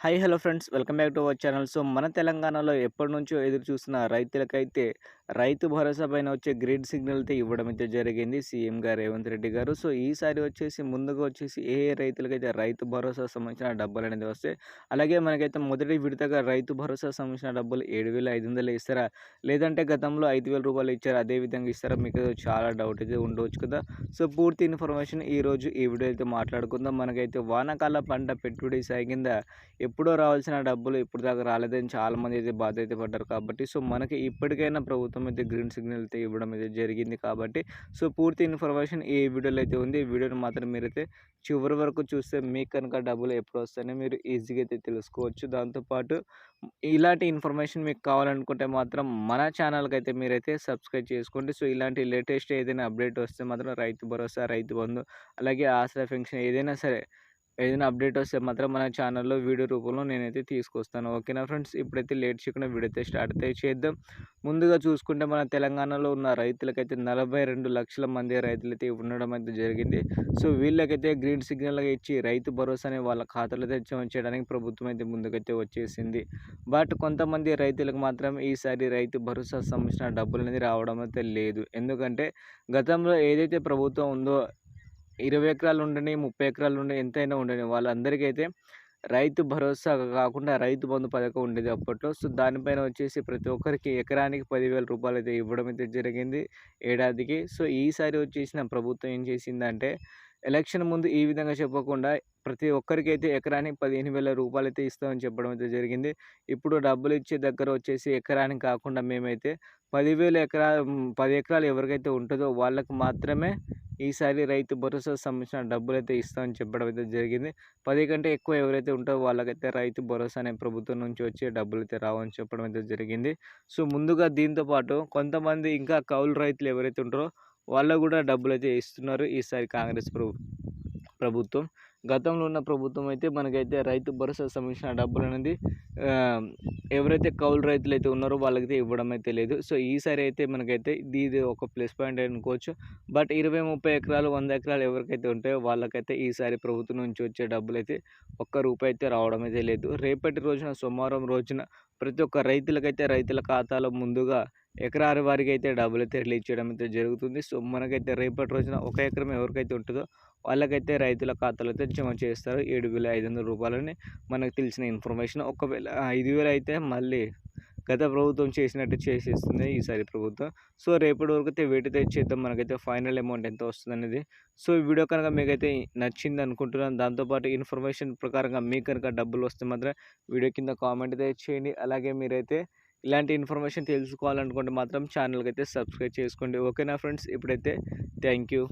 Hi hello friends welcome back to our channel. So మన తెలంగాణలో ఎప్పటి నుంచో ఎదురు చూసిన రైతులకైతే రైతు భరోసా పైన వచ్చే గ్రీన్ సిగ్నల్ అయితే ఇవ్వడం అయితే జరిగింది. సీఎం గారు రేవంత్ రెడ్డి గారు. సో ఈసారి వచ్చేసి ముందుగా వచ్చేసి ఏ ఏ రైతులకైతే రైతు భరోసా సంబంధించిన డబ్బులు అనేది వస్తాయి అలాగే మనకైతే మొదటి విడతగా రైతు భరోసా సంబంధించిన డబ్బులు ఏడు వేల ఐదు వందలు ఇస్తారా? లేదంటే గతంలో ఐదు వేల రూపాయలు ఇచ్చారు? అదే విధంగా ఇస్తారా? మీకు చాలా డౌట్ అయితే ఉండవచ్చు కదా. సో పూర్తి ఇన్ఫర్మేషన్ ఈరోజు ఈ వీడియో అయితే మాట్లాడుకుందాం. మనకైతే వానాకాల పంట పెట్టుబడి సాగిందా? ఎప్పుడో రావాల్సిన డబ్బులు ఇప్పుడు దాకా రాలేదని చాలామంది అయితే బాధ అయితే పడ్డారు కాబట్టి. సో మనకి ఇప్పటికైనా ప్రభుత్వం అయితే గ్రీన్ సిగ్నల్ అయితే ఇవ్వడం అయితే జరిగింది కాబట్టి సో పూర్తి ఇన్ఫర్మేషన్ ఈ వీడియోలో అయితే ఉంది. ఈ వీడియోని మాత్రం మీరైతే చివరి వరకు చూస్తే మీకు కనుక డబ్బులు ఎప్పుడు వస్తాయని మీరు ఈజీగా అయితే తెలుసుకోవచ్చు. దాంతోపాటు ఇలాంటి ఇన్ఫర్మేషన్ మీకు కావాలనుకుంటే మాత్రం మన ఛానల్కి అయితే మీరైతే సబ్స్క్రైబ్ చేసుకోండి. సో ఇలాంటి లేటెస్ట్ ఏదైనా అప్డేట్ వస్తే మాత్రం రైతు భరోసా రైతు బంధు అలాగే ఆశ్రయ పెన్షన్ ఏదైనా సరే ఏదైనా అప్డేట్ వస్తే మాత్రం మన ఛానల్లో వీడియో రూపంలో నేనైతే తీసుకొస్తాను. ఓకేనా ఫ్రెండ్స్? ఇప్పుడైతే లేట్ చేయకుండా వీడియో స్టార్ట్ అయితే చేద్దాం. ముందుగా చూసుకుంటే మన తెలంగాణలో ఉన్న రైతులకైతే నలభై రెండు లక్షల మంది రైతులైతే ఉండడం అయితే జరిగింది. సో వీళ్ళకైతే గ్రీన్ సిగ్నల్గా ఇచ్చి రైతు భరోసా అనే వాళ్ళ ఖాతాలో తెచ్చి చేయడానికి ప్రభుత్వం అయితే ముందుకైతే వచ్చేసింది. బట్ కొంతమంది రైతులకు మాత్రం ఈసారి రైతు భరోసా సంబంధించిన డబ్బులు అనేది రావడం అయితే లేదు. ఎందుకంటే గతంలో ఏదైతే ప్రభుత్వం ఉందో ఇరవై ఎకరాలు ఉండని ముప్పై ఎకరాలు ఉండని ఎంతైనా ఉండని వాళ్ళందరికీ అయితే రైతు భరోసా కాకుండా రైతు బంధు పథకం ఉండేది అప్పట్లో. సో దానిపైన వచ్చేసి ప్రతి ఒక్కరికి ఎకరానికి పదివేల రూపాయలు అయితే ఇవ్వడం అయితే జరిగింది ఏడాదికి. సో ఈసారి వచ్చేసిన ప్రభుత్వం ఏం చేసిందంటే ఎలక్షన్ ముందు ఈ విధంగా చెప్పకుండా ప్రతి ఒక్కరికి అయితే ఎకరానికి పదిహేను వేల రూపాయలు అయితే ఇస్తామని చెప్పడం అయితే జరిగింది. ఇప్పుడు డబ్బులు ఇచ్చే దగ్గర వచ్చేసి ఎకరానికి కాకుండా మేమైతే పదివేల ఎకరా పది ఎకరాలు ఎవరికైతే ఉంటుందో వాళ్ళకు మాత్రమే ఈసారి రైతు భరోసా సంబంధించిన డబ్బులు అయితే ఇస్తామని చెప్పడం అయితే జరిగింది. పది కంటే ఎక్కువ ఎవరైతే ఉంటారో వాళ్ళకైతే రైతు భరోసా అనే ప్రభుత్వం నుంచి వచ్చే డబ్బులు అయితే రావని చెప్పడం అయితే జరిగింది. సో ముందుగా దీంతో పాటు కొంతమంది ఇంకా కౌలు రైతులు ఎవరైతే ఉంటారో వాళ్ళకు కూడా డబ్బులు అయితే ఇస్తున్నారు ఈసారి కాంగ్రెస్ ప్రభు ప్రభుత్వం. గతంలో ఉన్న ప్రభుత్వం అయితే మనకైతే రైతు భరోసా సంబంధించిన డబ్బులు అనేది ఎవరైతే కౌలు రైతులు అయితే ఉన్నారో వాళ్ళకైతే ఇవ్వడం అయితే లేదు. సో ఈసారి అయితే మనకైతే ఇది ఒక ప్లస్ పాయింట్ అనుకోవచ్చు. బట్ ఇరవై ముప్పై ఎకరాలు వంద ఎకరాలు ఎవరికైతే ఉంటాయో వాళ్ళకైతే ఈసారి ప్రభుత్వం నుంచి వచ్చే డబ్బులు అయితే ఒక్క రూపాయి అయితే రావడం అయితే లేదు. రేపటి రోజున సోమవారం రోజున ప్రతి ఒక్క రైతులకైతే రైతుల ఖాతాలో ముందుగా ఎకరారు వారికి అయితే డబ్బులు అయితే రిలీజ్ చేయడం అయితే జరుగుతుంది. సో మనకైతే రేపటి రోజున ఒక ఎకరం ఎవరికైతే ఉంటుందో వాళ్ళకైతే రైతుల ఖాతాలో అయితే జమ చేస్తారు. ఏడు వేల ఐదు వందల రూపాయలని మనకు తెలిసిన ఇన్ఫర్మేషన్. ఒకవేళ ఐదు వేలు అయితే మళ్ళీ గత ప్రభుత్వం చేసినట్టు చేసేస్తుంది ఈసారి ప్రభుత్వం. సో రేపటి వరకు అయితే వెయిట్ అయితే చేద్దాం. మనకైతే ఫైనల్ అమౌంట్ ఎంత వస్తుంది అనేది. సో ఈ వీడియో కనుక మీకైతే నచ్చింది అనుకుంటున్నాను. దాంతోపాటు ఇన్ఫర్మేషన్ ప్రకారంగా మీకు కనుక డబ్బులు వస్తే మాత్రం వీడియో కింద కామెంట్ అయితే చేయండి. అలాగే మీరైతే ఇలాంటి ఇన్ఫర్మేషన్ తెలుసుకోవాలనుకుంటే మాత్రం ఛానల్కి అయితే సబ్స్క్రైబ్ చేసుకోండి. ఓకేనా ఫ్రెండ్స్? ఇప్పుడైతే థ్యాంక్ యూ